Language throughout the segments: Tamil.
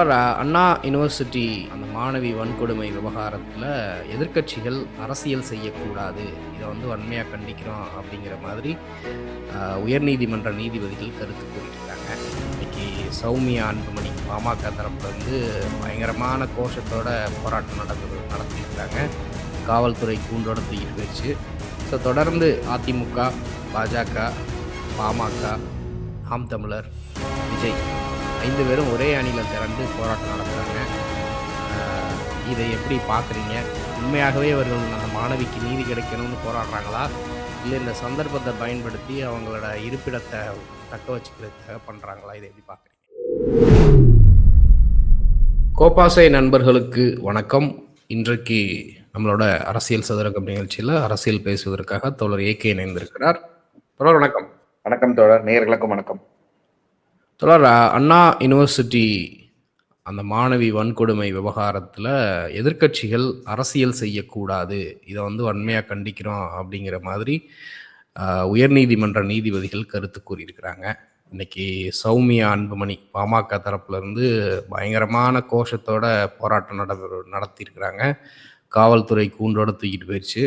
அண்ணா யுனிவர்சிட்டி அந்த மாணவி வன்கொடுமை விவகாரத்தில் எதிர்க்கட்சிகள் அரசியல் செய்யக்கூடாது. இதை வந்து வன்மையாக கண்டிக்கிறோம் அப்படிங்கிற மாதிரி உயர்நீதிமன்ற நீதிபதிகள் கருத்து கூறியிருக்காங்க. இன்னைக்கு சௌமியா அன்புமணி பாமக தரப்புலேருந்து பயங்கரமான கோஷத்தோட போராட்டம் நடந்து நடத்தியிருக்காங்க. காவல்துறை கூண்டோட தூக்கிட்டு போயிடுச்சு. ஸோ தொடர்ந்து அதிமுக பாஜக பாமக ஆம் தமிழர் விஜய். ஐந்து பேரும் ஒரே அணியில் திரண்டு போராட்டம் நடத்துகிறாங்க இதை எப்படி பார்க்குறீங்க? உண்மையாகவே அவர்கள் அந்த மாணவிக்கு நீதி கிடைக்கணும்னு போராடுறாங்களா? இல்லை இந்த சந்தர்ப்பத்தை பயன்படுத்தி அவங்களோட இருப்பிடத்தை தக்க வச்சுக்கிறதுக்காக பண்ணுறாங்களா இதை எப்படி பார்க்குறீங்க? கோபாசை நண்பர்களுக்கு வணக்கம். இன்றைக்கு நம்மளோட அரசியல் சதுரகம் நிகழ்ச்சியில் அரசியல் பேசுவதற்காக தோழர் ஏகே இணைந்திருக்கிறார். தோழர் வணக்கம். வணக்கம் தோழர். நேயர்களுக்கும் வணக்கம். தொடர் அண்ணா யுனிவர்சிட்டி அந்த மாணவி வன்கொடுமை விவகாரத்தில் எதிர்க்கட்சிகள் அரசியல் செய்யக்கூடாது. இதை வந்து வன்மையாக கண்டிக்கிறோம் அப்படிங்கிற மாதிரி உயர்நீதிமன்ற நீதிபதிகள் கருத்து கூறியிருக்கிறாங்க. இன்னைக்கு சௌமியா அன்புமணி பாமக தரப்புலேருந்து பயங்கரமான கோஷத்தோட போராட்டம் நட நடத்தியிருக்கிறாங்க. காவல்துறை கூண்டோடு தூக்கிட்டு போயிடுச்சு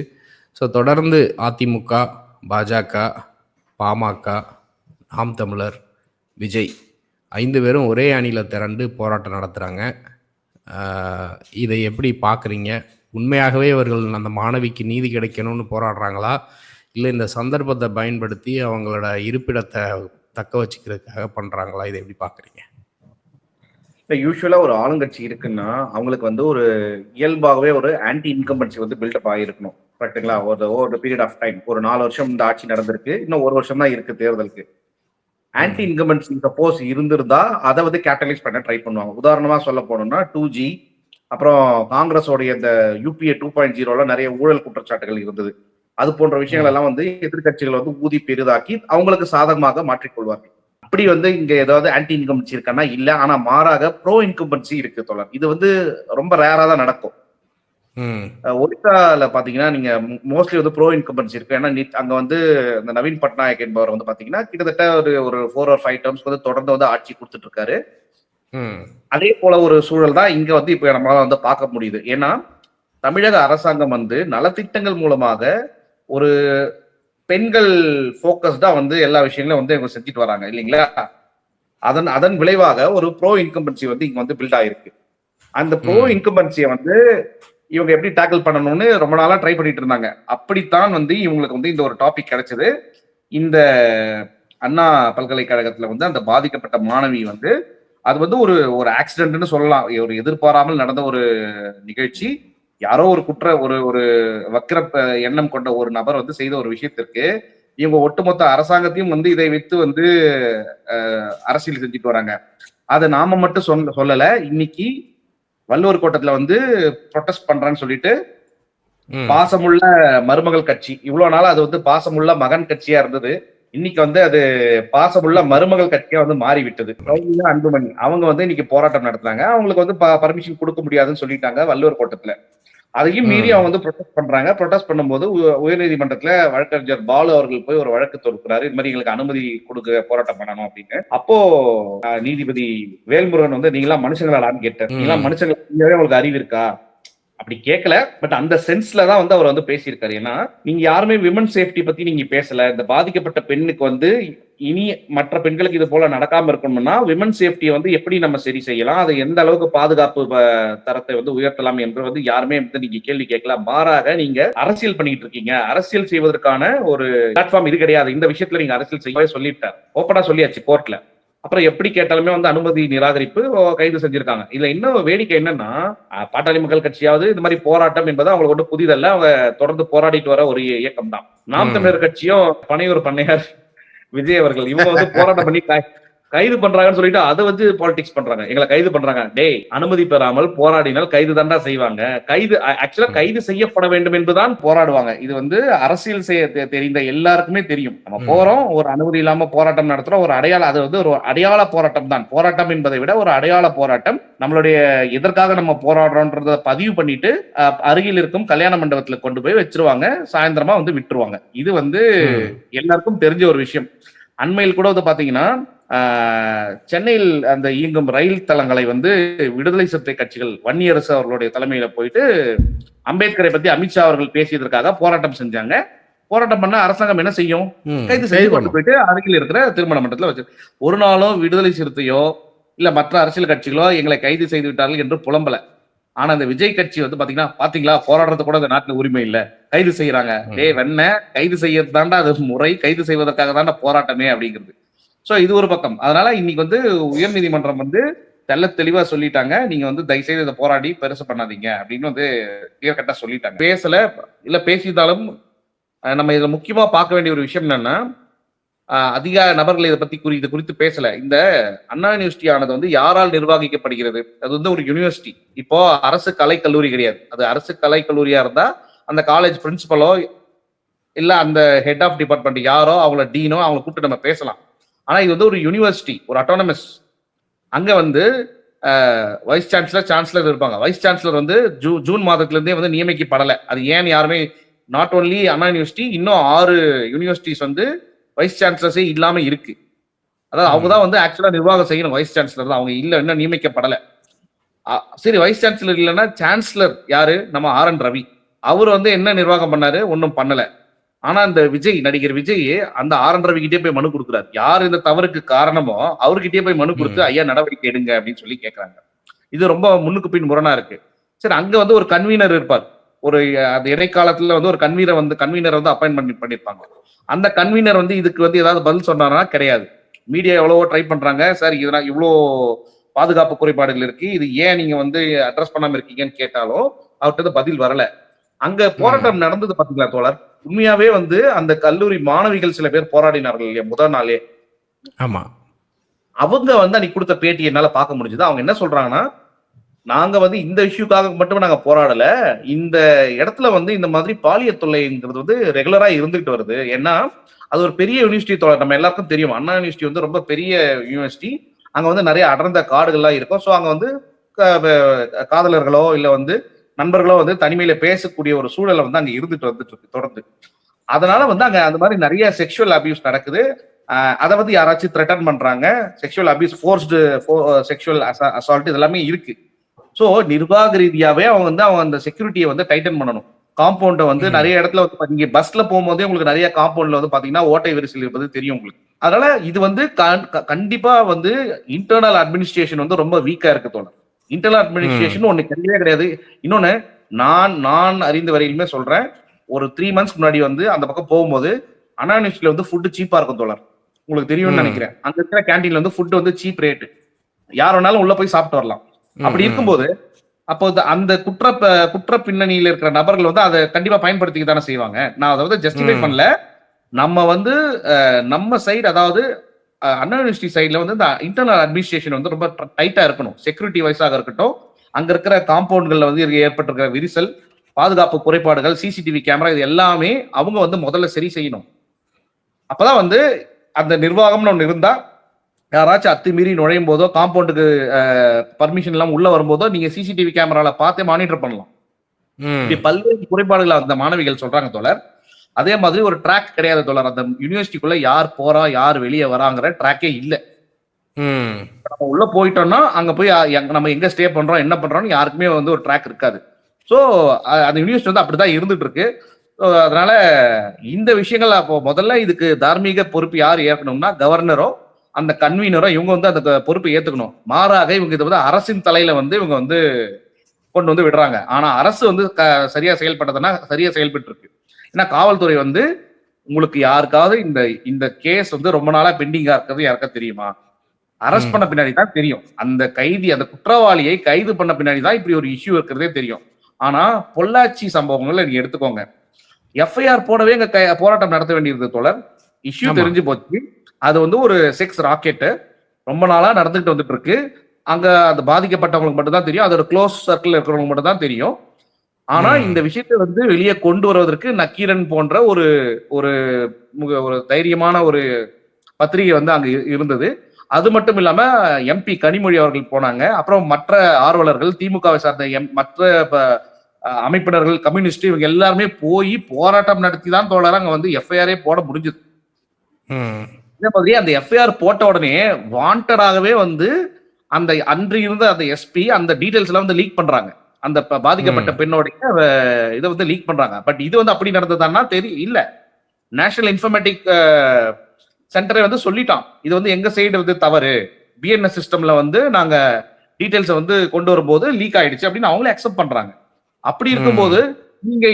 ஸோ தொடர்ந்து அதிமுக பாஜக பாமக நாம் தமிழர் விஜய் ஐந்து பேரும் ஒரே அணியில் திரண்டு போராட்டம் நடத்துகிறாங்க இதை எப்படி பார்க்குறீங்க? உண்மையாகவே அவர்கள் அந்த மாணவிக்கு நீதி கிடைக்கணும்னு போராடுறாங்களா? இல்லை இந்த சந்தர்ப்பத்தை பயன்படுத்தி அவங்களோட இருப்பிடத்தை தக்க வச்சுக்கிறதுக்காக பண்ணுறாங்களா இதை எப்படி பார்க்குறீங்க? இப்போ யூஸ்வலாக ஒரு ஆளுங்கட்சி இருக்குன்னா அவங்களுக்கு வந்து ஒரு இயல்பாகவே ஒரு ஆன்டி இன்கம்பன்சி வந்து பில்டப் ஆகிருக்கணும் கரெக்டுங்களா ஒரு ஒரு பீரியட் ஆஃப் டைம் ஒரு நாலு வருஷம் இந்த ஆட்சி நடந்திருக்கு. இன்னும் ஒரு வருஷம் தான் இருக்குது தேர்தலுக்கு. ஆன்டி இன்கம்பன்சி சப்போஸ் இருந்திருந்தா அதை வந்து கேட்டலைஸ் பண்ண ட்ரை பண்ணுவாங்க. உதாரணமா சொல்ல போனோம்னா டூ ஜி அப்புறம் காங்கிரஸோடைய இந்த யூபிஏ டூ பாயிண்ட் ஜீரோல நிறைய ஊழல் குற்றச்சாட்டுகள் இருந்தது. அது போன்ற விஷயங்கள் எல்லாம் வந்து எதிர்க்கட்சிகள் வந்து ஊதி பெரிதாக்கி அவங்களுக்கு சாதகமாக மாற்றிக்கொள்வார்கள். அப்படி வந்து இங்க ஏதாவது ஆன்டி இன்கம்பன்சி இருக்கான்னா இல்ல. ஆனா மாறாக ப்ரோ இன்கம்பன்சி இருக்கு தொடர் இது வந்து ரொம்ப ரேரா தான் நடக்கும். ஒடிசால பாத்தீங்கன்னா நீங்க மோஸ்ட்லி வந்து ப்ரோ இன்கம்பன்சி இருக்கு. ஏன்னா அங்க வந்து இந்த நவீன் பட்நாயக் என்பவர் வந்து பாத்தீங்கன்னா கிட்டத்தட்ட ஒரு ஒரு ஃபோர் ஆர் ஃபைவ் டேர்ம்ஸ் வந்து தொடர்ந்து வந்து ஆட்சி கொடுத்துட்டு இருக்காரு அதே போல ஒரு சூழல் தான் இங்க வந்து இப்ப நம்மளால வந்து பார்க்க முடியுது. ஏன்னா தமிழக அரசாங்கம் வந்து நலத்திட்டங்கள் மூலமாக ஒரு பெண்கள் ஃபோக்கஸ்டா வந்து எல்லா விஷயங்களும் வந்து இவங்க செஞ்சுட்டு வராங்க இல்லைங்களா? அதன் அதன் விளைவாக ஒரு ப்ரோ இன்கம்பன்சி வந்து இங்க வந்து பில்ட் ஆயிருக்கு. அந்த ப்ரோ. இன்கம்பன்சியை வந்து இவங்க எப்படி டேக்கிள் பண்ணணும்னு ரொம்ப நாளா ட்ரை பண்ணிட்டு இருந்தாங்க. அப்படித்தான் வந்து இவங்களுக்கு வந்து இந்த ஒரு டாபிக் கிடைச்சது. இந்த அண்ணா பல்கலைக்கழகத்துல வந்து அந்த பாதிக்கப்பட்ட மாணவி வந்து அது வந்து ஒரு ஒரு ஆக்சிடென்ட்னு சொல்லலாம். ஒரு எதிர்பாராமல் நடந்த ஒரு நிகழ்ச்சி. யாரோ ஒரு குற்ற ஒரு ஒரு வக்கிர எண்ணம் கொண்ட ஒரு நபர் வந்து செய்த ஒரு விஷயத்திற்கு இவங்க ஒட்டுமொத்த அரசாங்கத்தையும் வந்து இதை வைத்து வந்து அரசியல் செஞ்சுட்டு வராங்க. அதை நாம மட்டும் சொல்ல சொல்லல. இன்னைக்கு வள்ளுவர் கோட்டத்துல வந்து ப்ரொடெஸ்ட் பண்றேன்னு சொல்லிட்டு பாசமுள்ள மருமகள் கட்சி. இவ்வளவு நாள் அது வந்து பாசமுள்ள மகன் கட்சியா இருந்தது. இன்னைக்கு வந்து அது பாசமுள்ள மருமகள் கட்சியா வந்து மாறி விட்டது சௌமியா அன்புமணி. அவங்க வந்து இன்னைக்கு போராட்டம் நடத்துறாங்க அவங்களுக்கு வந்து பர்மிஷன் கொடுக்க முடியாதுன்னு சொல்லிட்டாங்க வள்ளுவர் கோட்டத்துல. அதையும் மீறி. அவங்க வந்து ப்ரொடெஸ்ட் பண்றாங்க. ப்ரொடெஸ்ட் பண்ணும்போது உயர்நீதிமன்றத்துல வழக்கறிஞர் பாலு அவர்கள் போய் ஒரு வழக்கு தொடுக்கிறாரு. இது மாதிரி எங்களுக்கு அனுமதி கொடுக்க போராட்டம் பண்ணணும் அப்படின்னு. அப்போ நீதிபதி வேல்முருகன் வந்து நீங்களா மனுஷங்களாடான்னு கேட்டார் ம். நீங்களா மனுஷங்களா உங்களுக்கு அறிவு இருக்கா? அப்படி கேட்கல பட் அந்த சென்ஸ்ல தான் வந்து அவர் வந்து பேசியிருக்காரு. ஏன்னா நீங்க யாருமே விமன் சேஃப்டி பத்தி நீங்க பேசல. இந்த பாதிக்கப்பட்ட பெண்ணுக்கு வந்து இனி மற்ற பெண்களுக்கு இது போல நடக்காம இருக்கணும்னா விமன் சேஃப்டியை வந்து எப்படி நம்ம சரி செய்யலாம்? அதை எந்த அளவுக்கு பாதுகாப்பு தரத்தை வந்து உயர்த்தலாம் என்று வந்து யாருமே வந்து நீங்க கேள்வி கேட்கல. மாறாக நீங்க அரசியல் பண்ணிட்டு இருக்கீங்க. அரசியல் செய்வதற்கான ஒரு பிளாட்ஃபார்ம் இது கிடையாது. இந்த விஷயத்துல நீங்க அரசியல் செய்யவே சொல்லிட்டார் ஓப்பனா சொல்லியாச்சு கோர்ட்ல அப்புறம் எப்படி கேட்டாலுமே வந்து அனுமதி நிராகரிப்பு கைது செஞ்சிருக்காங்க. இதுல இன்னும் வேடிக்கை என்னன்னா பாட்டாளி மக்கள் கட்சியாவது இந்த மாதிரி போராட்டம் என்பது அவங்களுக்கு ஒன்றும் புதிதல்ல. அவங்க தொடர்ந்து போராடிட்டு வர ஒரு இயக்கம் தான் நாம். தமிழர் கட்சியும் பனையூர் பண்ணையார் விஜய் அவர்கள் இவங்க வந்து போராட்டம் பண்ணி கைது பண்றாங்கன்னு சொல்லிட்டு அதை வச்சு பாலிடிக்ஸ் பண்றாங்க. எங்களை கைது பண்றாங்க. டேய் அனுமதி பெறாமல் போராடினால் கைது தாண்டா செய்வாங்க. கைது ஆக்சுவலா கைது செய்யப்பட வேண்டும் என்பதுதான் போராடுவாங்க. இது வந்து அரசியல் செய்ய தெரிந்த எல்லாருக்குமே தெரியும். நம்ம. போறோம் ஒரு அனுமதி இல்லாம போராட்டம் நடத்துறோம். ஒரு அடையாள அது வந்து ஒரு அடையாள போராட்டம் தான். போராட்டம் என்பதை விட ஒரு அடையாள போராட்டம். நம்மளுடைய எதற்காக நம்ம போராடுறோன்றத பதிவு பண்ணிட்டு அஹ், அருகில் இருக்கும் கல்யாண மண்டபத்துல கொண்டு போய் வச்சிருவாங்க. சாயந்தரமா வந்து விட்டுருவாங்க. இது வந்து. எல்லாருக்கும் தெரிஞ்ச ஒரு விஷயம். அண்மையில் கூட வந்து பாத்தீங்கன்னா சென்னையில் அந்த இயங்கும் ரயில் தளங்களை வந்து விடுதலை சிறுத்தை கட்சிகள் வன்னியரசு அவர்களுடைய தலைமையில போயிட்டு அம்பேத்கரை பத்தி அமித்ஷா அவர்கள் பேசியதற்காக போராட்டம் செஞ்சாங்க. போராட்டம் பண்ண அரசாங்கம் என்ன செய்யும். கைது செய்து கொண்டு போயிட்டு அருகில் இருக்கிற திருமண மண்டலத்துல வச்சு ஒரு நாளும் விடுதலை சிறுத்தையோ இல்ல மற்ற அரசியல் கட்சிகளோ எங்களை கைது செய்து விட்டார்கள் என்று புலம்பல. ஆனா இந்த விஜய் கட்சி வந்து பாத்தீங்கன்னா பாத்தீங்களா போராடுறது கூட இந்த நாட்டுல உரிமை இல்ல. கைது செய்யறாங்க. டேய் வெண்ண கைது செய்யறது தாண்டா அது முறை கைது செய்வதற்காக தாண்டா போராட்டமே அப்படிங்கிறது. சோ இது ஒரு பக்கம். அதனால இன்னைக்கு வந்து உயர்நீதிமன்றம் வந்து தெல்ல தெளிவா சொல்லிட்டாங்க. நீங்க வந்து தயவு செய்து இதை போராடி பெருசு பண்ணாதீங்க அப்படின்னு வந்து கிளியர் கட்டா சொல்லிட்டாங்க. பேசல இல்ல பேசியிருந்தாலும் நம்ம இதுல முக்கியமா பார்க்க வேண்டிய ஒரு விஷயம் என்னன்னா அதிக நபர்கள் இதை பத்தி குறி இது குறித்து பேசல. இந்த அண்ணா யூனிவர்சிட்டி ஆனது வந்து யாரால் நிர்வகிக்கப்படுகிறது? அது வந்து ஒரு யூனிவர்சிட்டி இப்போ அரசு கலை கல்லூரி கிடையாது. அது அரசு கலை கல்லூரியா இருந்தா அந்த காலேஜ் பிரின்சிபலோ இல்ல அந்த ஹெட் ஆஃப் டிபார்ட்மெண்ட் யாரோ அவங்கள டீனோ அவங்கள கூப்பிட்டு நம்ம பேசலாம். ஆனா இது வந்து ஒரு யூனிவர்சிட்டி ஒரு அட்டானமஸ் அங்க வந்து வைஸ் சான்சலர் சான்சலர் இருப்பாங்க. வைஸ் சான்சலர் வந்து ஜூ ஜூன் மாதத்துல இருந்தே வந்து நியமிக்கப்படலை. அது ஏன் யாருமே நாட் ஓன்லி அண்ணா யூனிவர்சிட்டி இன்னும் ஆறு யூனிவர்சிட்டிஸ் வந்து வைஸ் சான்சலர்ஸே இல்லாம இருக்கு. அதாவது அவங்க தான் வந்து ஆக்சுவலா நிர்வாகம் செய்யணும் வைஸ் சான்சலர் தான். அவங்க இல்ல இன்னும் நியமிக்கப்படலை. சரி வைஸ் சான்சலர் இல்லைன்னா சான்சலர் யாரு? நம்ம ஆர் என் ரவி. அவர் வந்து என்ன நிர்வாகம் பண்ணாரு? ஒன்றும் பண்ணலை. ஆனா இந்த விஜய் நடிகர் விஜய் அந்த ஆர் என் கிட்டே போய் மனு கொடுக்குறாரு. யார் இந்த தவறுக்கு காரணமோ அவர்கிட்டயே போய் மனு கொடுத்து ஐயா நடவடிக்கை எடுங்க அப்படின்னு சொல்லி கேட்கறாங்க இது ரொம்ப முன்னுக்கு பின் முரணா இருக்கு. சரி அங்க வந்து ஒரு கன்வீனர் இருப்பார். ஒரு அந்த இடைக்காலத்துல வந்து ஒரு கன்வீனர் வந்து கன்வீனர் வந்து அப்பாயின்ட் பண்ணி பண்ணிருப்பாங்க அந்த கன்வீனர் வந்து இதுக்கு வந்து ஏதாவது பதில் சொன்னாரா? கிடையாது. மீடியா எவ்வளவோ ட்ரை பண்றாங்க. சார் இதெல்லாம் இவ்வளோ பாதுகாப்பு குறைபாடுகள் இருக்கு. இது ஏன் நீங்க வந்து அட்ரஸ் பண்ணாம இருக்கீங்கன்னு கேட்டாலும் அவர்கிட்ட பதில் வரல. அங்க போராட்டம் நடந்தது பாத்தீங்களா தோழர்? உண்மையாவே வந்து அந்த கல்லூரி மாணவிகள் சில பேர் போராடினார்கள் இல்லையா முதல் நாளே? ஆமா. அவங்க வந்து அன்னைக்கு கொடுத்த பேட்டி என்னால பார்க்க முடிஞ்சது. அவங்க என்ன சொல்றாங்கன்னா நாங்க வந்து இந்த இஷ்யூக்காக மட்டும் நாங்க போராடல. இந்த இடத்துல வந்து இந்த மாதிரி பாலியல் தொல்லைங்கிறது வந்து ரெகுலரா இருந்துகிட்டு வருது. ஏன்னா அது ஒரு பெரிய யூனிவர்சிட்டி தோழர் நம்ம எல்லாருக்கும் தெரியும். அண்ணா யூனிவர்சிட்டி வந்து ரொம்ப பெரிய யூனிவர்சிட்டி. அங்க வந்து நிறைய அடர்ந்த காடுகள்லாம் இருக்கும். ஸோ அங்க வந்து காதலர்களோ இல்ல வந்து நண்பர்களோ வந்து தனிமையில பேசக்கூடிய ஒரு சூழலை வந்து அங்க இருந்துட்டு வந்துட்டு இருக்கு தொடர்ந்து. அதனால வந்து அங்க அந்த மாதிரி நிறைய செக்ஷுவல் அபியூஸ் நடக்குது. அதை வந்து யாராச்சும் த்ரெட்டன் பண்றாங்க sexual abuse forced sexual assault இதெல்லாமே இருக்கு. ஸோ நிர்வாக ரீதியாவே அவங்க வந்து அவங்க அந்த செக்யூரிட்டியை வந்து டைட்டன் பண்ணணும். காம்பவுண்டை வந்து. நிறைய இடத்துல வந்து நீங்க பஸ்ல போகும்போதே உங்களுக்கு நிறைய காம்பவுண்ட்ல வந்து பாத்தீங்கன்னா ஓட்டை விரிசல் இருப்பது தெரியும் உங்களுக்கு. அதனால இது வந்து கண்டிப்பா வந்து இன்டர்னல் அட்மினிஸ்ட்ரேஷன் வந்து ரொம்ப வீக்கா இருக்கு தோணும் இன்டர்னல் அட்மினிஸ்ட்ரேஷன் ஒண்ணு கிடையவே கிடையாது. இன்னொன்னு நான் நான் அறிந்த வரையிலுமே சொல்றேன் ஒரு த்ரீ மந்த்ஸ் முன்னாடி வந்து அந்த பக்கம் போகும்போது அண்ணா யூனிவர்சிட்டியில வந்து ஃபுட்டு சீப்பா இருக்கும் தோழர். உங்களுக்கு தெரியும்னு. நினைக்கிறேன். அங்க இருக்கிற கேண்டீன்ல வந்து ஃபுட் வந்து சீப் ரேட் யார் வேணாலும் உள்ள போய் சாப்பிட்டு வரலாம். அப்படி. இருக்கும்போது அப்போ அந்த குற்ற குற்ற பின்னணியில இருக்கிற நபர்கள் வந்து அதை கண்டிப்பா பயன்படுத்திக்க தானே செய்வாங்க. நான் அதை வந்து ஜஸ்டிஃபை. பண்ணல. நம்ம வந்து நம்ம சைடு அதாவது அண்ணா யூனிவர்சிட்டி சைடுல வந்து இந்த இன்டர்னல் அட்மினிஸ்ட்ரேஷன் வந்து ரொம்ப டைட்டா இருக்கணும். செக்யூரிட்டி வைஸாக இருக்கட்டும். அங்க இருக்கிற காம்பவுண்ட்கள்ல வந்து ஏற்பட்டிருக்கிற விரிசல் பாதுகாப்பு குறைபாடுகள் சிசிடிவி கேமரா இது எல்லாமே அவங்க வந்து முதல்ல சரி செய்யணும். அப்பதான் வந்து அந்த நிர்வாகம்னு ஒன்று இருந்தா யாராச்சும் அத்துமீறி நுழையும் போதோ காம்பவுண்டுக்கு பர்மிஷன் இல்லாம உள்ள வரும்போதோ நீங்க சிசிடிவி கேமரால பார்த்தே மானிட்டர் பண்ணலாம். இப்படி பல்வேறு குறைபாடுகள் அந்த மாணவிகள் சொல்றாங்க தோழர். அதே மாதிரி ஒரு ட்ராக் கிடையாது தோழர். அந்த யூனிவர்சிட்டிக்குள்ள யார் போறா யார் வெளியே வராங்கிற ட்ராக்கே இல்ல. நம்ம உள்ள போயிட்டோம்னா அங்க போய் நம்ம எங்க ஸ்டே பண்றோம் என்ன பண்றோம்னு யாருக்குமே வந்து ஒரு ட்ராக் இருக்காது. ஸோ அந்த யூனிவர்சிட்டி வந்து அப்படிதான் இருந்துட்டு இருக்கு அதனால இந்த விஷயங்கள் அப்போ முதல்ல இதுக்கு தார்மீக பொறுப்பு யார் ஏற்கணும்னா கவர்னரோ அந்த கன்வீனரோ இவங்க வந்து அந்த பொறுப்பை ஏத்துக்கணும். மாறாக இவங்க இதை வந்து அரசின் தலையில வந்து இவங்க வந்து கொண்டு வந்து விடுறாங்க. ஆனா அரசு வந்து க- சரியா செயல்பட்டதுன்னா சரியா செயல்பட்டு இருக்கு ஏன்னா காவல்துறை வந்து உங்களுக்கு யாருக்காவது இந்த இந்த கேஸ் வந்து ரொம்ப நாளா பெண்டிங்கா இருக்கிறது யாருக்கா தெரியுமா? அரெஸ்ட். பண்ண பின்னாடி தான் தெரியும். அந்த கைதி அந்த குற்றவாளியை கைது பண்ண பின்னாடி தான் இப்படி ஒரு இஷ்யூ இருக்கிறதே தெரியும். ஆனா பொள்ளாச்சி சம்பவங்களை நீங்க எடுத்துக்கோங்க. எஃப்ஐஆர் போடவே இங்க போராட்டம் நடத்த வேண்டியது தோழர். இஷ்யூ. தெரிஞ்சு போச்சு. அது வந்து ஒரு செக்ஸ் ராக்கெட்டு ரொம்ப நாளா நடந்துகிட்டு வந்துட்டு இருக்கு. அங்க அது பாதிக்கப்பட்டவங்களுக்கு மட்டும் தான் தெரியும். அதோட க்ளோஸ் சர்க்கிள் இருக்கிறவங்களுக்கு மட்டும் தான் தெரியும். ஆனா. இந்த விஷயத்தை வந்து வெளியே கொண்டு வருவதற்கு நக்கீரன் போன்ற ஒரு ஒரு ஒரு தைரியமான ஒரு பத்திரிகை வந்து அங்க இருந்தது. அது மட்டும் இல்லாம எம்பி கனிமொழி அவர்கள் போனாங்க. அப்புறம் மற்ற ஆர்வலர்கள் திமுகவை சார்ந்த எம் மற்ற அமைப்பினர்கள் கம்யூனிஸ்ட் இவங்க எல்லாருமே போய் போராட்டம் நடத்தி தான் தோழர். அங்க வந்து எஃப்ஐஆரே போட முடிஞ்சது. அதே மாதிரி அந்த எஃப்ஐஆர் போட்ட உடனே வாண்டடாகவே வந்து அந்த அன்று இருந்த அந்த எஸ்பி அந்த டீடைல்ஸ் எல்லாம் வந்து லீக் பண்றாங்க. அந்த பாதிக்கப்பட்ட பெண்ணோடைய இதை வந்து லீக் பண்றாங்க. பட் இது வந்து அப்படி நடந்ததுன்னா தெரியும் இல்ல. நேஷனல் இன்ஃபர்மேட்டிக் சென்டரை வந்து சொல்லிட்டான். இது வந்து எங்க சைடு வந்து தவறு. பிஎன்எஸ் சிஸ்டம்ல வந்து நாங்க டீடைல்ஸை வந்து கொண்டு வரும்போது லீக் ஆயிடுச்சு அப்படின்னு அவங்களே அக்செப்ட் பண்றாங்க. அப்படி இருக்கும்போது நீங்க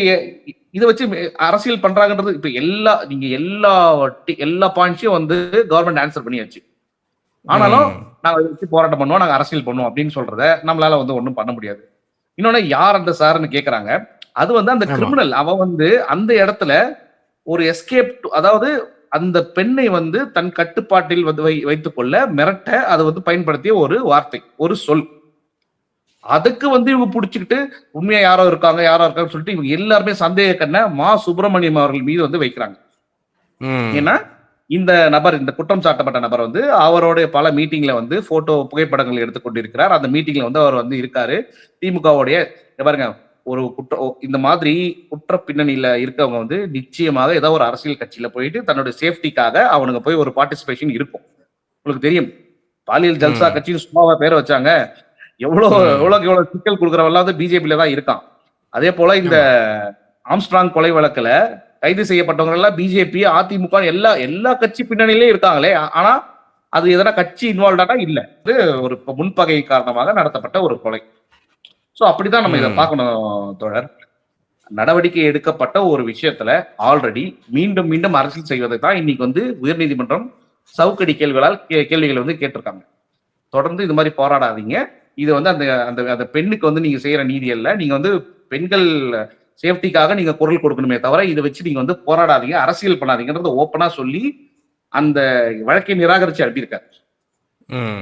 இதை வச்சு அரசியல் பண்றாங்கன்றது இப்ப எல்லா நீங்க எல்லா எல்லா பாயிண்ட்ஸையும் வந்து கவர்மெண்ட் ஆன்சர் பண்ணியாச்சு. ஆனாலும். நாங்க வச்சு போராட்டம் பண்ணுவோம் நாங்க அரசியல் பண்ணுவோம் அப்படின்னு சொல்றத நம்மளால வந்து ஒண்ணும் பண்ண முடியாது. இன்னொன்னு யார் அந்த சார்னு கேக்குறாங்க அது வந்து அந்த. கிரிமினல் அவ வந்து அந்த இடத்துல ஒரு எஸ்கேப் அதாவது அந்த பெண்ணை வந்து தன் கட்டுப்பாட்டில் வந்து வை வைத்துக் கொள்ள மிரட்ட அதை வந்து பயன்படுத்திய ஒரு வார்த்தை ஒரு சொல் அதுக்கு வந்து இவங்க புடிச்சுக்கிட்டு உண்மையா யாரோ இருக்காங்க யாரோ இருக்காங்கன்னு சொல்லிட்டு இவங்க எல்லாருமே சந்தேக கண்ண மா சுப்பிரமணியம் அவர்கள் மீது வந்து வைக்கிறாங்க. ஏன்னா இந்த நபர் இந்த குற்றம் சாட்டப்பட்ட நபர் வந்து அவருடைய பல மீட்டிங்ல வந்து போட்டோ புகைப்படங்கள் எடுத்துக்கொண்டிருக்கிறார் அந்த மீட்டிங்ல வந்து அவர் வந்து இருக்காரு. திமுகவுடைய பாருங்க ஒரு குற்ற இந்த மாதிரி குற்ற பின்னணியில இருக்கவங்க வந்து நிச்சயமாக ஏதோ ஒரு அரசியல் கட்சியில போயிட்டு தன்னுடைய சேஃப்டிக்காக அவனுங்க போய் ஒரு பார்ட்டிசிபேஷன் இருக்கும். உங்களுக்கு தெரியும். பாலியல் ஜல்சா. கட்சின்னு சும்மாவா பேரை வச்சாங்க. எவ்வளவு. எவ்வளவுக்கு எவ்வளவு சிக்கல் கொடுக்குறவெல்லாம் வந்து பிஜேபியில தான் இருக்கான். அதே போல இந்த ஆம்ஸ்ட்ராங் கொலை வழக்குல கைது செய்யப்பட்டவங்க எல்லாம் பிஜேபி அதிமுக எல்லா எல்லா கட்சி பின்னணியிலயும் இருக்காங்களே. ஆனா அது எதனா கட்சி இன்வால்வ்டானா இல்ல. இது ஒரு முன்பகை காரணமாக நடத்தப்பட்ட ஒரு கொலை. சோ அப்படிதான் நம்ம இதை. பார்க்கணும் தோழர். நடவடிக்கை எடுக்கப்பட்ட ஒரு விஷயத்துல ஆல்ரெடி மீண்டும் மீண்டும் அரசியல் செய்வதை தான் இன்னைக்கு வந்து உயர்நீதிமன்றம் சவுக்கடி கேள்விகளால் கேள்விகளை வந்து கேட்டிருக்காங்க. தொடர்ந்து இது மாதிரி போராடாதீங்க. இது வந்து அந்த அந்த அந்த பெண்ணுக்கு வந்து நீங்க செய்யற நீதி அல்ல. நீங்க வந்து பெண்கள் சேஃப்டிக்காக நீங்க குரல் கொடுக்கணுமே தவிர இதை வச்சு நீங்க வந்து போராடாதீங்க அரசியல் பண்ணாதீங்கன்றத ஓப்பனா சொல்லி அந்த வழக்கை நிராகரிச்சு அனுப்பியிருக்காரு. ம்.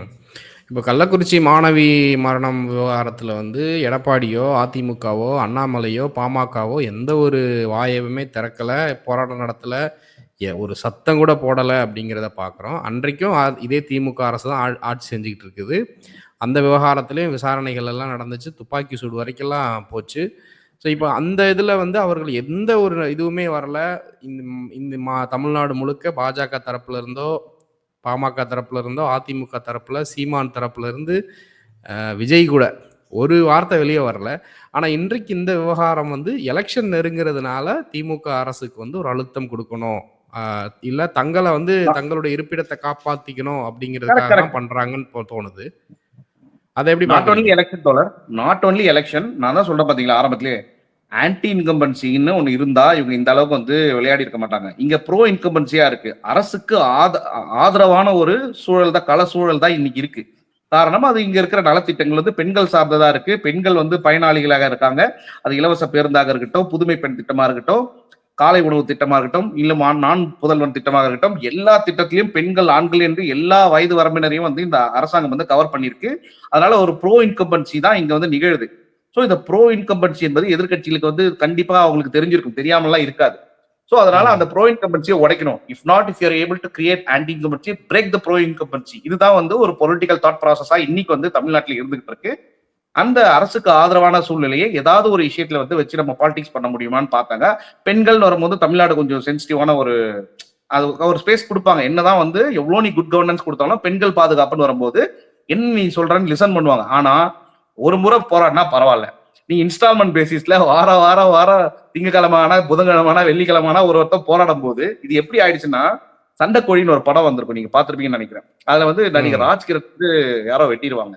இப்போ கள்ளக்குறிச்சி மாணவி மரணம் விவகாரத்தில் வந்து எடப்பாடியோ அதிமுகவோ அண்ணாமலையோ பாமகவோ எந்த ஒரு வாயவுமே திறக்கலை போராட்டம் நடத்தலை ஒரு சத்தம் கூட போடலை அப்படிங்கிறத பார்க்குறோம் அன்றைக்கும் இதே திமுக அரசு தான் ஆ- ஆட்சி செஞ்சுக்கிட்டு இருக்குது. அந்த விவகாரத்துலேயும் விசாரணைகள் எல்லாம் நடந்துச்சு. துப்பாக்கி சூடு வரைக்கெல்லாம் போச்சு. ஸோ இப்போ அந்த இதில் வந்து அவர்கள் எந்த ஒரு இதுவுமே வரல. இந்த இந்த மா தமிழ்நாடு முழுக்க பாஜக தரப்புல இருந்தோ பாமக தரப்புல இருந்தோ அதிமுக தரப்புல சீமான் தரப்புல இருந்து விஜய் கூட ஒரு வார்த்தை வெளியே வரல. ஆனா இன்றைக்கு இந்த விவகாரம் வந்து எலெக்ஷன் நெருங்கிறதுனால திமுக அரசுக்கு வந்து ஒரு அழுத்தம் கொடுக்கணும். இல்ல தங்களை வந்து தங்களுடைய இருப்பிடத்தை காப்பாத்திக்கணும் அப்படிங்கிறதுக்காக பண்றாங்கன்னு தோணுது. அதை எப்படி நாட்? ஒன்லி எலெக்ஷன் தோழர் நாட் ஒன்லி எலெக்ஷன் நான் தான் சொல்றேன் பாத்தீங்களா ஆரம்பத்திலே. ஆன்டி இன்கம்பன்சின்னு ஒண்ணு இருந்தா இவங்க இந்த அளவுக்கு வந்து விளையாடி இருக்க மாட்டாங்க. இங்க ப்ரோ இன்கம்பன்சியா இருக்கு. அரசுக்கு ஆத- ஆதரவான ஒரு சூழல் தான் கள சூழல் தான் இன்னைக்கு இருக்கு. காரணம் அது இங்க இருக்கிற நலத்திட்டங்கள் வந்து பெண்கள் சார்ந்ததா இருக்கு. பெண்கள் வந்து பயனாளிகளாக இருக்காங்க. அது இலவச பேருந்தாக இருக்கட்டும் புதுமை பெண் திட்டமா இருக்கட்டும் காலை உணவு திட்டமா இருக்கட்டும் இல்ல நான் புதல்வன் திட்டமாக இருக்கட்டும் எல்லா திட்டத்திலையும் பெண்கள் ஆண்கள் என்று எல்லா வயது வரம்பினரையும் வந்து இந்த அரசாங்கம் வந்து கவர் பண்ணியிருக்கு. அதனால ஒரு ப்ரோ இன்கம்பன்சி தான் இங்க வந்து நிகழுது. ஸோ இந்த ப்ரோ இன்கம்பன்சி என்பது எதிர்க்கட்சிகளுக்கு வந்து கண்டிப்பா அவங்களுக்கு தெரிஞ்சிருக்கும். தெரியாமலாம் இருக்காது. ஸோ அதனால. அந்த ப்ரோ இன்கம்பன்சியை உடைக்கணும். If not if you're able to create anti incumbency break the pro incumbency இதுதான் வந்து ஒரு பொலிட்டிக்கல் தாட் ப்ராசஸா இன்னைக்கு வந்து தமிழ்நாட்டில் இருந்துகிட்டு இருக்கு. அந்த அரசுக்கு ஆதரவான சூழ்நிலையை ஏதாவது ஒரு விஷயத்துல வந்து வச்சு நம்ம பாலிடிக்ஸ் பண்ண முடியுமான்னு பார்த்தாங்க. பெண்கள் வரும்போது தமிழ்நாடு கொஞ்சம் சென்சிட்டிவான ஒரு அது ஒரு ஸ்பேஸ் கொடுப்பாங்க. என்னதான் வந்து எவ்வளோ நீ குட் கவர்னன்ஸ் கொடுத்தாலும் பெண்கள் பாதுகாப்புன்னு வரும்போது என்ன நீ சொல்றன்னு லிசன் பண்ணுவாங்க. ஆனா ஒரு முறை போராடினா பரவாயில்ல. நீ இன்ஸ்டால்மெண்ட் பேசிஸ்ல வார வார வார திங்கக்கிழமை ஆனா புதன்கிழமை ஆனா வெள்ளிக்கிழமை ஆனா ஒரு ஒருத்தர் போராடும் போது இது எப்படி ஆயிடுச்சுன்னா சண்டைக்கோழின்னு ஒரு படம் வந்திருக்கும். நீங்க பாத்திருப்பீங்கன்னு நினைக்கிறேன். அதுல வந்து நடிகர் ம். ராஜ்கிரண் வந்து யாரோ வெட்டிடுவாங்க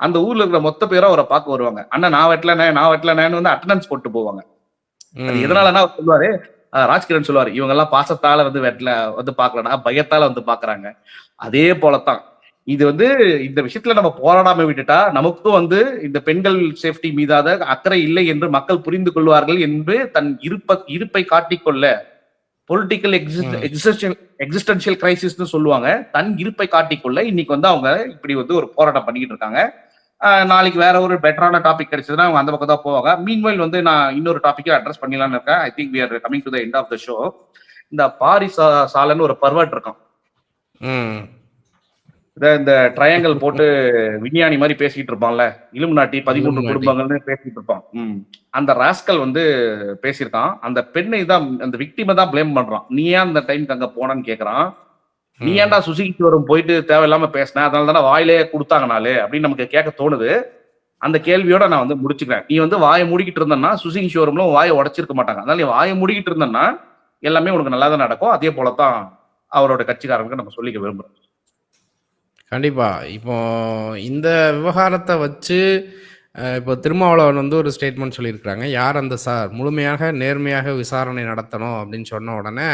அந்த ஊர்ல இருக்கிற மொத்த பேரும் அவரை பார்க்க வருவாங்க. அண்ணா நான் வெட்டலனே நான் வெட்டலனேன்னு வந்து அட்டண்டன்ஸ் போட்டு போவாங்க. அது. எதனாலன்னா அவர் சொல்லுவாரு ராஜ்கிரண் சொல்லுவாரு இவங்க எல்லாம் பாசத்தால வந்து வெட்டல வந்து பாக்கலனா பயத்தால வந்து பாக்குறாங்க அதே போலத்தான். இது வந்து இந்த விஷயத்துல நம்ம போராடாம விட்டுட்டா நமக்கும் வந்து இந்த பெண்கள் சேஃப்டி மீதாத அக்கறை இல்லை என்று மக்கள் புரிந்து கொள்வார்கள் என்று தன் இருப்ப இருப்பை காட்டிக்கொள்ள பொலிட்டிக்கல். எக்ஸிஸ்டன்ஷியல் எக்ஸிஸ்டன்ஷியல் கிரைசிஸ்னு சொல்லுவாங்க. தன் இருப்பை காட்டிக்கொள்ள இன்னைக்கு வந்து அவங்க இப்படி வந்து ஒரு போராட்டம் பண்ணிக்கிட்டு இருக்காங்க. நாளைக்கு வேற ஒரு பெட்டரான டாபிக் கிடைச்சதுன்னா அவங்க அந்த பக்கம் தான் போவாங்க. மீன்வைல் வந்து நான் இன்னொரு டாபிக்கை அட்ரஸ் பண்ணிடலாம்னு இருக்கேன். I think we are coming to the end of the show இந்த பாரி சாலன்னு ஒரு பர்வட் இருக்கான் ம். இத இந்த ட்ரையாங்கல் போட்டு விஞ்ஞானி மாதிரி பேசிட்டு இருப்பான்ல. இலும் நாட்டி பதிமூன்று. குடும்பங்கள்னு பேசிட்டு இருப்பான். ம். அந்த ராஸ்கல் வந்து பேசியிருக்கான். அந்த பெண்ணை தான் அந்த விக்டிமை தான் ப்ளேம் பண்றான். நீ ஏன் அந்த டைம்க்கு அங்க போனன்னு கேக்குறான். நீ ஏன்டா சுசிகிஷோரம் போயிட்டு தேவையில்லாம பேசின. அதனால தானே வாயிலே கொடுத்தாங்கனாலே அப்படின்னு நமக்கு கேட்க தோணுது. அந்த கேள்வியோட நான் வந்து முடிச்சுக்கிறேன். நீ வந்து வாயை மூடிக்கிட்டு இருந்தன்னா சுசிங் ஷோரூம்ல வாயை உடைச்சிருக்க மாட்டாங்க. அதனால நீ வாயை மூடிக்கிட்டு இருந்தன்னா எல்லாமே உனக்கு நல்லா தான் நடக்கும். அதே போலதான் அவரோட கட்சிக்காரங்களுக்கு நம்ம சொல்லிக்க விரும்புறோம். கண்டிப்பா. இப்போ இந்த விவகாரத்தை வச்சு இப்போ திருமாவளவன் வந்து ஒரு ஸ்டேட்மெண்ட் சொல்லியிருக்கிறாங்க. யார் அந்த சார்? முழுமையாக நேர்மையாக விசாரணை நடத்தணும் அப்படின்னு சொன்ன உடனே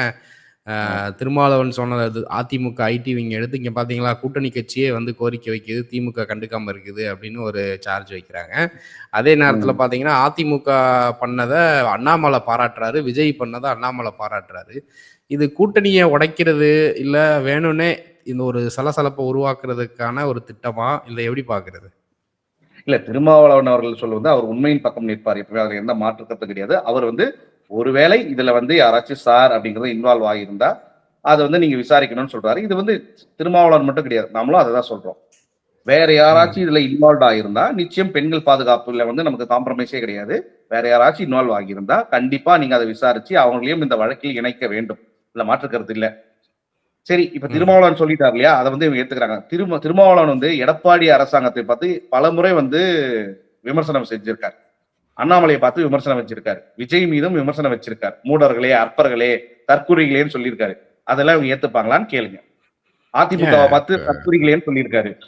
திருமாவளவன் சொன்னது அது அதிமுக ஐடி விங்க எடுத்து இங்கே பார்த்தீங்களா கூட்டணி கட்சியே வந்து கோரிக்கை வைக்குது திமுக கண்டுக்காம இருக்குது அப்படின்னு ஒரு சார்ஜ் வைக்கிறாங்க. அதே நேரத்தில் பார்த்தீங்கன்னா அதிமுக பண்ணதை அண்ணாமலை பாராட்டுறாரு விஜய் பண்ணதை அண்ணாமலை பாராட்டுறாரு. இது கூட்டணியை உடைக்கிறது இல்லை வேணும்னே இந்த ஒரு சலசலப்பை உருவாக்குறதுக்கான ஒரு திட்டமா இல்லை எப்படி பார்க்கறது இல்ல திருமாவளவன் அவர்கள் சொல்லுவது அவர் உண்மையின் பக்கம் நிற்பார் எப்பவுமே அதுல எந்த மாற்று கருத்து கிடையாது. அவர் வந்து ஒருவேளை இதுல வந்து யாராச்சும் சார் அப்படிங்கறது இன்வால்வ் ஆகியிருந்தா அதை வந்து நீங்க விசாரிக்கணும்னு சொல்றாரு. இது வந்து திருமாவளவன் மட்டும் கிடையாது. நாமளும் அதை தான் சொல்றோம். வேற யாராச்சும் இதுல இன்வால்வ் ஆகியிருந்தா நிச்சயம் பெண்கள் பாதுகாப்புல வந்து நமக்கு காம்ப்ரமைஸே கிடையாது. வேற யாராச்சும் இன்வால்வ் ஆகியிருந்தா கண்டிப்பா நீங்க அதை விசாரிச்சு அவங்களையும் இந்த வழக்கில் இணைக்க வேண்டும். இல்ல மாற்று கருத்து இல்ல. சரி இப்ப. திருமாவளவன் சொல்லிட்டார் இல்லையா? அதை வந்து இவங்க ஏத்துக்கிறாங்க. திரும்ப திருமாவளவன் வந்து எடப்பாடி அரசாங்கத்தை பார்த்து பலமுறை வந்து விமர்சனம் செஞ்சிருக்காரு. அண்ணாமலையை பார்த்து விமர்சனம் வச்சிருக்காரு. விஜய் மீதும் விமர்சனம் வச்சிருக்காரு. மூடர்களே அற்பர்களே தற்குறிகளேன்னு சொல்லியிருக்காரு. அதெல்லாம் இவங்க ஏத்துப்பாங்களான்னு கேளுங்க. அதிமுகவை? பார்த்து தற்குறிகளேன்னு சொல்லியிருக்காரு.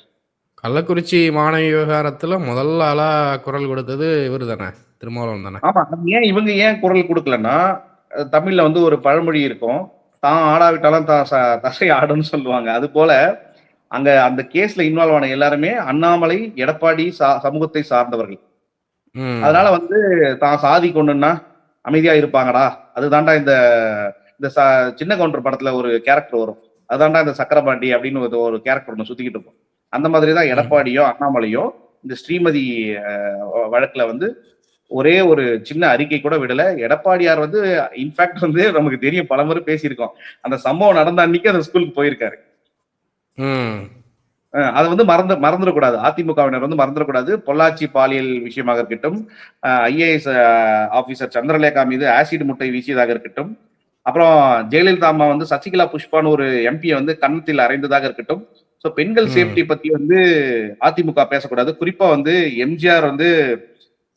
கள்ளக்குறிச்சி மாணவி விவகாரத்துல முதல்ல ஆளா குரல் கொடுத்தது இவர் தானே திருமாவளவன் தானே. ஆமா ஏன் இவங்க ஏன் குரல் கொடுக்கலன்னா தமிழ்ல வந்து ஒரு பழமொழி இருக்கும். தான் ஆடாவிட்டாலும் தான் தசை ஆடுன்னு சொல்லுவாங்க. அது போல அங்க அந்த கேஸ்ல இன்வால்வ் ஆன எல்லாருமே அண்ணாமலை எடப்பாடி சா- சமூகத்தை சார்ந்தவர்கள். அதனால வந்து தான் சாதி கொண்டுன்னா அமைதியா இருப்பாங்கடா. அதுதான்டா இந்த இந்த சின்ன கவுண்டர் படத்துல ஒரு கேரக்டர் வரும். அதுதான்டா இந்த சக்கரபாண்டி அப்படின்னு ஒரு கேரக்டர் ஒன்று சுத்திக்கிட்டு இருக்கும். அந்த மாதிரி தான் எடப்பாடியும் அண்ணாமலையும் இந்த ஸ்ரீமதி வழக்குல வந்து ஒரே ஒரு சின்ன அறிக்கை கூட விடல. எடப்பாடியார் வந்து இன்ஃபேக்ட் வந்து நமக்கு தெரியும். பலமுறை பேசியிருக்கோம். அந்த சம்பவம் நடந்த அன்னைக்கு அந்த ஸ்கூலுக்கு போயிருக்காரு. அதை வந்து மறந்து மறந்துடக்கூடாது. அதிமுகவினர் வந்து மறந்துடக்கூடாது. பொள்ளாச்சி பாலியல் விஷயமாக இருக்கட்டும் ஐஏஎஸ் ஆபீசர் சந்திரலேகா மீது ஆசிட் முட்டை வீசியதாக இருக்கட்டும் அப்புறம் ஜெயலலிதா அம்மா வந்து சசிகலா புஷ்பான்னு ஒரு எம்பியை வந்து கன்னத்தில் அறைந்ததாக இருக்கட்டும். ஸோ பெண்கள். சேஃப்டி பத்தி வந்து அதிமுக பேசக்கூடாது. குறிப்பா வந்து எம்ஜிஆர் வந்து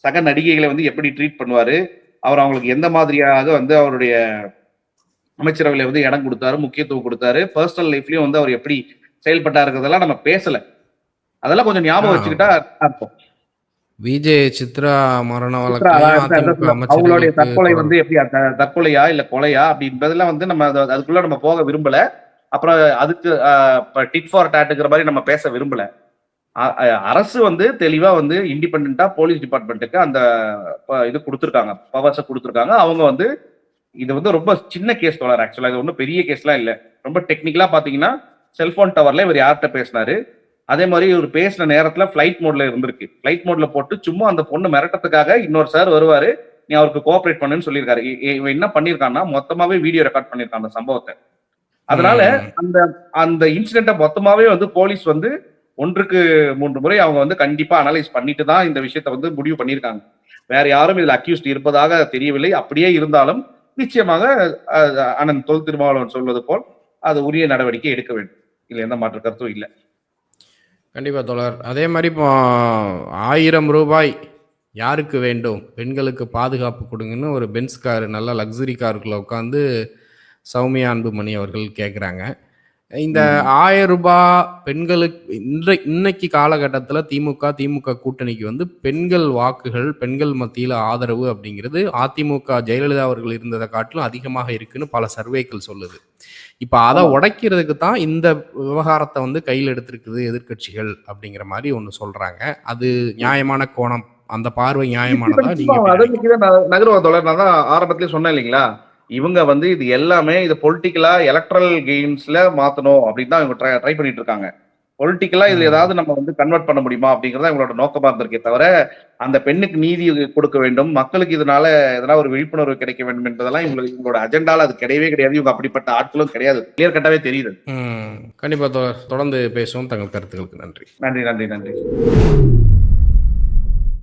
சக நடிகைகளை வந்து எப்படி ட்ரீட் பண்ணுவாரு அவர் அவங்களுக்கு எந்த மாதிரியாக வந்து அவருடைய அமைச்சரவையில வந்து இடம் கொடுத்தாரு முக்கியத்துவம் கொடுத்தாரு பர்சனல் லைஃப்லயும் வந்து அவர் எப்படி செயல்பட்டாருக்கிறதெல்லாம் நம்ம பேசல. அதெல்லாம் கொஞ்சம் ஞாபகம். வச்சுக்கிட்டா இருக்கும். விஜய் சித்ரா மரண அவங்களுடைய தற்கொலை வந்து எப்படி தற்கொலையா இல்ல கொலையா அப்படின்றதெல்லாம் வந்து நம்ம அது- அதுக்குள்ள நம்ம போக விரும்பல. அப்புறம் அதுக்கு டிட் ஃபார் டாட்டுங்கிற மாதிரி நம்ம பேச விரும்பல. அரசு வந்து தெளிவா வந்து இண்டிபெண்டா போலீஸ் டிபார்ட்மெண்ட்டுக்கு அந்த இது கொடுத்துருக்காங்க. பவர்ஸை கொடுத்துருக்காங்க. அவங்க வந்து இது வந்து ரொம்ப சின்ன கேஸ் தொடர் ஆக்சுவலா இது ஒன்றும் பெரிய கேஸ்லாம் இல்ல. ரொம்ப டெக்னிக்கலா பாத்தீங்கன்னா செல்போன் டவர்ல இவர் யார்கிட்ட பேசினாரு? அதே மாதிரி இவர் பேசின நேரத்துல ஃபிளைட் மோட்ல இருந்திருக்கு. ஃபிளைட் மோட்ல போட்டு சும்மா அந்த பொண்ணு மிரட்டத்துக்காக இன்னொரு சார் வருவாரு. நீ அவருக்கு கோஆபரேட் பண்ணுன்னு சொல்லியிருக்காரு. இவன் என்ன பண்ணிருக்கான்னா மொத்தமாவே வீடியோ ரெக்கார்ட் பண்ணிருக்கான் அந்த சம்பவத்தை. அதனால. அந்த அந்த இன்சிடென்ட்டை மொத்தமாவே வந்து போலீஸ் வந்து ஒன்றுக்கு மூன்று முறை அவங்க வந்து கண்டிப்பா அனலைஸ் பண்ணிட்டு தான் இந்த விஷயத்தை வந்து முடிவு பண்ணியிருக்காங்க. வேற யாரும் இதுல அக்யூஸ்ட் இருப்பதாக தெரியவில்லை. அப்படியே இருந்தாலும் நிச்சயமாக அண்ணன் தொல் திருமாவளவன் சொல்வது போல் அது உரிய நடவடிக்கை எடுக்க வேண்டும். இதுல எந்த மாற்று கருத்தும் இல்லை. கண்டிப்பா தோழர். அதே மாதிரி இப்போ ஆயிரம் ரூபாய் யாருக்கு வேண்டும்? பெண்களுக்கு பாதுகாப்பு கொடுங்கன்னு ஒரு பென்ஸ் கார் நல்ல லக்ஸரி காருக்குள்ள உட்காந்து சௌமியா அன்புமணி அவர்கள் கேட்குறாங்க இந்த ஆயிரம் ரூபாய் பெண்களுக்கு இன்றை இன்னைக்கு காலகட்டத்தில் திமுக திமுக கூட்டணிக்கு வந்து பெண்கள் வாக்குகள் பெண்கள் மத்தியில் ஆதரவு அப்படிங்கிறது அதிமுக ஜெயலலிதா அவர்கள் இருந்ததை காட்டிலும் அதிகமாக இருக்குன்னு பல சர்வேக்கள் சொல்லுது. இப்போ அதை. உடைக்கிறதுக்கு தான் இந்த விவகாரத்தை வந்து கையில் எடுத்திருக்குது எதிர்க்கட்சிகள் அப்படிங்கிற மாதிரி ஒன்று சொல்றாங்க. அது நியாயமான கோணம். அந்த பார்வை நியாயமானதா நீங்க நகர்வா தோழர். நான் தான் ஆரம்பத்திலே சொன்னேன் இல்லைங்களா? இவங்க வந்து இது எல்லாமே இது பொலிட்டிக்கலா எலக்ட்ரல் கெயிம்ஸ்ல மாத்தணும் அப்படின்னு தான் இவங்க ட்ரை பண்ணிட்டு இருக்காங்க. பொலிட்டிக்கலா இதுல. ஏதாவது நம்ம வந்து கன்வெர்ட் பண்ண முடியுமா அப்படிங்கறத இவங்களோட நோக்கமா இருந்திருக்கே தவிர அந்த பெண்ணுக்கு நீதி கொடுக்க வேண்டும் மக்களுக்கு இதனால எதனா ஒரு விழிப்புணர்வு கிடைக்க வேண்டும் என்பதெல்லாம் இவங்களுக்கு இவங்களோட அஜெண்டால அது கிடையவே கிடையாது. இவங்க அப்படிப்பட்ட ஆட்களும் கிடையாது. கிளியர் கட்டாவே தெரியுது. கண்டிப்பா தொடர்ந்து பேசுவோம். தங்கள் கருத்துக்களுக்கு நன்றி. நன்றி நன்றி நன்றி.